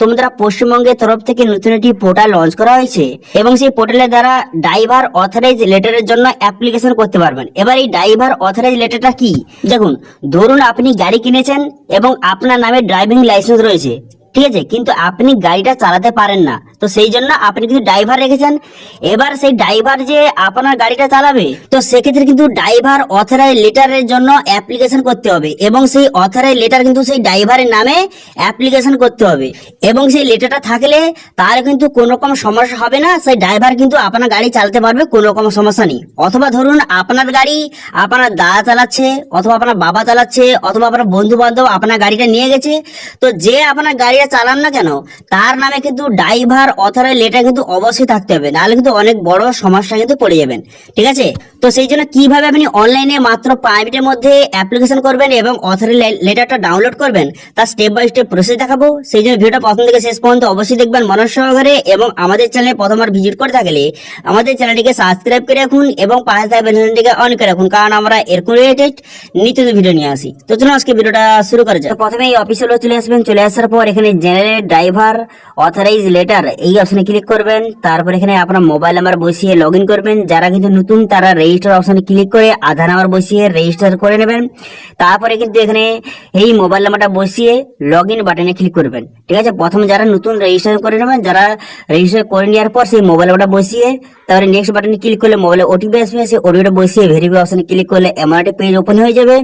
তোমরা পশ্চিমবঙ্গের তরফ থেকে নতুন একটি পোর্টাল লঞ্চ করা হয়েছে এবং সেই পোর্টালের দ্বারা ড্রাইভার অথরাইজ লেটারের জন্য অ্যাপ্লিকেশন করতে পারবেন। এবার এই ড্রাইভার অথরাইজ লেটারটা কি? দেখুন, ধরুন আপনি গাড়ি কিনেছেন এবং আপনার নামে ড্রাইভিং লাইসেন্স রয়েছে। ঠিক আছে, কিন্তু আপনি গাড়িটা চালাতে পারেন না। তো সেই জন্য আপনি কিন্তু ড্রাইভার রেখেছেন। এবার সেই ড্রাইভার যে আপনার গাড়িটা চালাবে, তো সেক্ষেত্রে কিন্তু ড্রাইভার অথরাইজ লেটারের জন্য অ্যাপ্লিকেশন করতে হবে এবং সেই অথরাইজ লেটার কিন্তু সেই ড্রাইভারের নামে অ্যাপ্লিকেশন করতে হবে। এবং সেই লেটারটা থাকলে তার কিন্তু কোনো রকম সমস্যা হবে না, সেই ড্রাইভার কিন্তু আপনার গাড়ি চালাতে পারবে, কোনো রকম সমস্যা নেই। অথবা ধরুন আপনার গাড়ি আপনার দাদা চালাচ্ছে, অথবা আপনার বাবা চালাচ্ছে, অথবা আপনার বন্ধু বান্ধব আপনার গাড়িটা নিয়ে গেছে, তো যে আপনার গাড়িটা চালান না কেন? তার নামে কিন্তু ড্রাইভার অথরাইজ লেটার কিন্তু অবশ্যই থাকতে হবে। নাহলে কিন্তু অনেক বড় সমস্যা কিন্তু পড়ে যাবেন। ঠিক আছে? তো সেই জন্য কীভাবে আপনি অনলাইনে মাত্র পাঁচ মিনিটের মধ্যে অ্যাপ্লিকেশন করবেন এবং অথরাইজ লেটারটা ডাউনলোড করবেন? তার স্টেপ বাই স্টেপ প্রসেস দেখাবো। সেই জন্য ভিডিওটা প্রথম থেকে শেষ পর্যন্ত অবশ্যই দেখবেন মনোজ সহকারে এবং আমাদের চ্যানেলে প্রথমবার ভিজিট করে থাকলে আমাদের চ্যানেলটিকে সাবস্ক্রাইব করে রাখুন এবং পাশে থাকা বেলনটিকে অন করে রাখুন, কারণ আমরা এরকম রিলেটেড নিত্য ভিডিও নিয়ে আসি। তো চলুন আজকে ভিডিওটা শুরু করা যাক। প্রথমে এই অফিসে চলে আসবেন। চলে আসার পর এখানে জেনারেল ড্রাইভার অথরাইজ লেটার, এই অপশানে ক্লিক করবেন। তারপর এখানে আপনার মোবাইল নাম্বার বসিয়ে লগ করবেন। যারা কিন্তু নতুন, তারা রেজিস্টার অপশানে ক্লিক করে আধার নাম্বার বসিয়ে রেজিস্টার করে নেবেন। তারপরে কিন্তু এখানে এই মোবাইল নাম্বারটা বসিয়ে লগ বাটনে ক্লিক করবেন। ঠিক আছে? প্রথম যারা নতুন রেজিস্টার করে নেবেন। যারা রেজিস্টার করে নেওয়ার পর সেই মোবাইল নাম্বারটা বসিয়ে, তারপরে নেক্সট বাটনে ক্লিক করলে মোবাইলে ওটিপি আসবে। সেই ওটিপিটা বসিয়ে ভেরিফাই অপশানে ক্লিক করলে এমন একটা পেজ ওপেন হয়ে যাবে।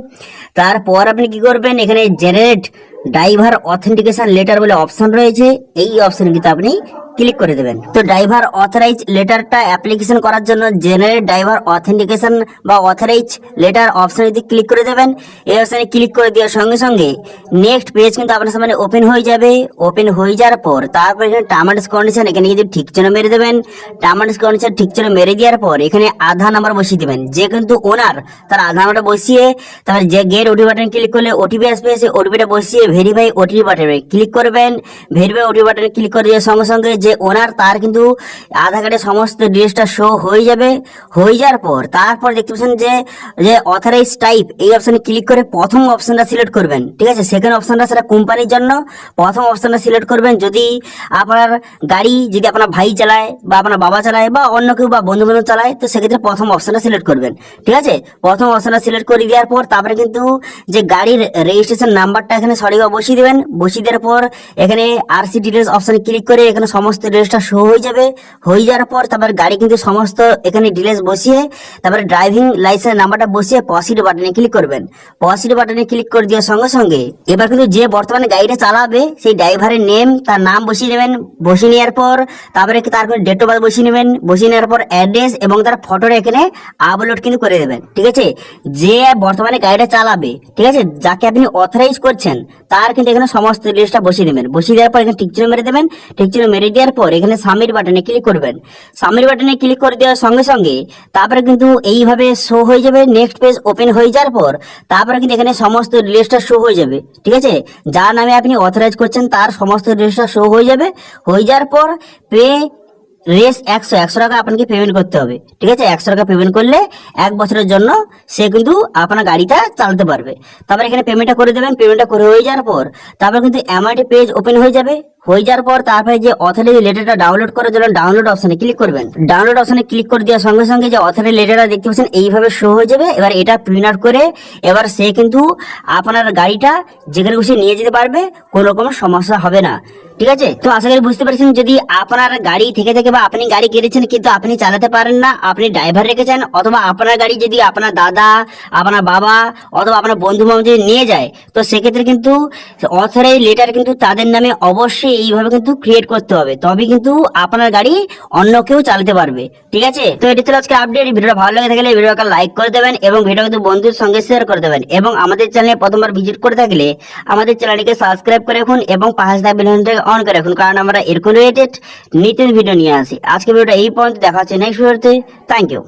তারপর আপনি কি করবেন? এখানে জেনারেট ড্রাইভার অথেন্টিকেশন লেটার বলে অপশন রয়েছে। এই অপশন কিন্তু আপনি ক্লিক করে দেবেন। তো ড্রাইভার অথরাইজ লেটারটা অ্যাপ্লিকেশন করার জন্য জেনারেট ড্রাইভার অথেন্টিকেশন বা অথরাইজ লেটার অপশনে যদি ক্লিক করে দেবেন। এই অপশানে ক্লিক করে দেওয়ার সঙ্গে সঙ্গে নেক্সট পেজ কিন্তু আপনার সামনে ওপেন হয়ে যাবে। ওপেন হয়ে যাওয়ার পর তারপর এখানে টার্মান্স কন্ডিশন এখানে যদি ঠিক জন্য মেরে দেবেন। টার্মান্স কন্ডিশন ঠিক জন্য মেরে দেওয়ার পর এখানে আধার নাম্বার বসিয়ে দেবেন। যে কিন্তু ওনার তার আধার নাম্বারটা বসিয়ে তারপর যে গেট ওটিপি বাটন ক্লিক করলে ওটিপি আসবে, সেই ওটিপিটা বসিয়ে ভেরিফাই ওটিপি বাটনে ক্লিক করবেন। ভেরিফাই ওটিপি বাটনে ক্লিক করে দেওয়ার সঙ্গে সঙ্গে যে ওনার তার কিন্তু আধার কার্ডের সমস্ত ডিটেলসটা শো হয়ে যাবে। হয়ে যাওয়ার পর তারপর দেখতে পাচ্ছেন যে যে অথরাইজ টাইপ এই অপশনে ক্লিক করে প্রথম অপশনটা সিলেক্ট করবেন। ঠিক আছে? সেকেন্ড অপশনটা সেটা কোম্পানির জন্য। প্রথম অপশনটা সিলেক্ট করবেন যদি আপনার গাড়ি যদি আপনার ভাই চালায় বা আপনার বাবা চালায় বা অন্য কেউ বা বন্ধু বান্ধব চালায়, তো সেক্ষেত্রে প্রথম অপশনটা সিলেক্ট করবেন। ঠিক আছে? প্রথম অপশনটা সিলেক্ট করে দেওয়ার পর তারপরে কিন্তু যে গাড়ির রেজিস্ট্রেশন নাম্বারটা এখানে সঠিকভাবে বসিয়ে দেবেন। বসিয়ে দেওয়ার পর এখানে আরসি ডিটেলস অপশনে ক্লিক করে এখানে সমস্ত ডিটেলসটা শো হয়ে যাবে। হয়ে যাওয়ার পর তারপর গাড়ি কিন্তু সমস্ত এখানে ডিটেলস বসিয়ে তারপরে ড্রাইভিং লাইসেন্স নাম্বারটা বসিয়ে পসিড বাটনে ক্লিক করবেন। পসিড বাটনে ক্লিক করে দেওয়ার সঙ্গে সঙ্গে এবার কিন্তু যে বর্তমানে গাড়িটা চালাবে, সেই ড্রাইভারের নেম তার নাম বসিয়ে নেবেন বসিয়ে নেওয়ার পর তারপরে তার কোনো ডেট অফ বার্থ বসিয়ে নেবেন। বসিয়ে নেওয়ার পর অ্যাড্রেস এবং তার ফটোটা এখানে আপলোড কিন্তু করে দেবেন। ঠিক আছে? যে বর্তমানে গাড়িটা চালাবে, ঠিক আছে? যাকে আপনি অথরাইজ করছেন, তার কিন্তু এখানে সমস্ত লিস্টটা বসিয়ে দেবেন। বসিয়ে দেওয়ার পর এখানে টিকচিনো মেরে দেবেন। টিকচিনো মেরে দেওয়ার পর এখানে সামিট বাটনে ক্লিক করবেন। সামিট বাটনে ক্লিক করে দেওয়ার সঙ্গে সঙ্গে তারপরে কিন্তু এইভাবে শো হয়ে যাবে নেক্সট পেজ ওপেন হয়ে যাওয়ার পর তারপরে কিন্তু এখানে সমস্ত লিস্টটা শো হয়ে যাবে, ঠিক আছে? যার নামে আপনি অথরাইজ করছেন, তার সমস্ত লিস্টটা শো হয়ে যাবে। হয়ে যাওয়ার পর পে রেস একশো একশো টাকা আপনাকে পেমেন্ট করতে হবে, ঠিক আছে? একশো টাকা পেমেন্ট করলে এক বছরের জন্য সে কিন্তু আপনার গাড়িটা চালাতে পারবে। তারপর এখানে পেমেন্টটা করে দেবেন পেমেন্টটা করে হয়ে যাওয়ার পর তারপর কিন্তু এমআইটি পেজ ওপেন হয়ে যাবে হয়ে যাওয়ার পর তারপরে যে অথরাইজ লেটারটা ডাউনলোড করার জন্য ডাউনলোড অপশনে ক্লিক করবেন। ডাউনলোড অপশনে ক্লিক করে দেওয়ার সঙ্গে সঙ্গে যে অথরাইজ লেটারটা দেখতে পাচ্ছেন, এইভাবে শো হয়ে যাবে। এবার এটা প্রিন্ট আউট করে এবার সে কিন্তু আপনার গাড়িটা যেখানে খুশি নিয়ে যেতে পারবে, কোনো রকম সমস্যা হবে না। ঠিক আছে? তো আশা করি বুঝতে পারছেন, যদি আপনার গাড়ি থেকে থেকে বা আপনি গাড়ি কিনেছেন কিন্তু আপনি চালাতে পারেন না, আপনি ড্রাইভার রেখেছেন অথবা আপনার গাড়ি যদি আপনার দাদা, আপনার বাবা অথবা আপনার বন্ধু বান্ধব যদি নিয়ে যায়, তো সেক্ষেত্রে কিন্তু অথরাইজ লেটার কিন্তু তাদের নামে অবশ্যই এইভাবে কিন্তু ক্রিয়েট করতে হবে। তবে কিন্তু আপনার গাড়ি অন্য কেউ চালাতে পারবে। ঠিক আছে? তো এটি ছিল আজকে আপডেট ভিডিওটা ভালো লাগে থাকলে ভিডিওটা লাইক করে দেবেন এবং ভিডিও কিন্তু বন্ধুর সঙ্গে শেয়ার করে দেবেন এবং আমাদের চ্যানেলে প্রথমবার ভিজিট করে থাকলে আমাদের চ্যানেলটিকে সাবস্ক্রাইব করে রাখুন এবং পাশে থাকা বেলনটাকে অন করে রাখুন, কারণ আমরা এরকম রিলেটেড নিত্য ভিডিও নিয়ে আসি। আজকে ভিডিওটা এই পর্যন্ত। দেখা হচ্ছে নেক্সট ভিডিওতে থ্যাংক ইউ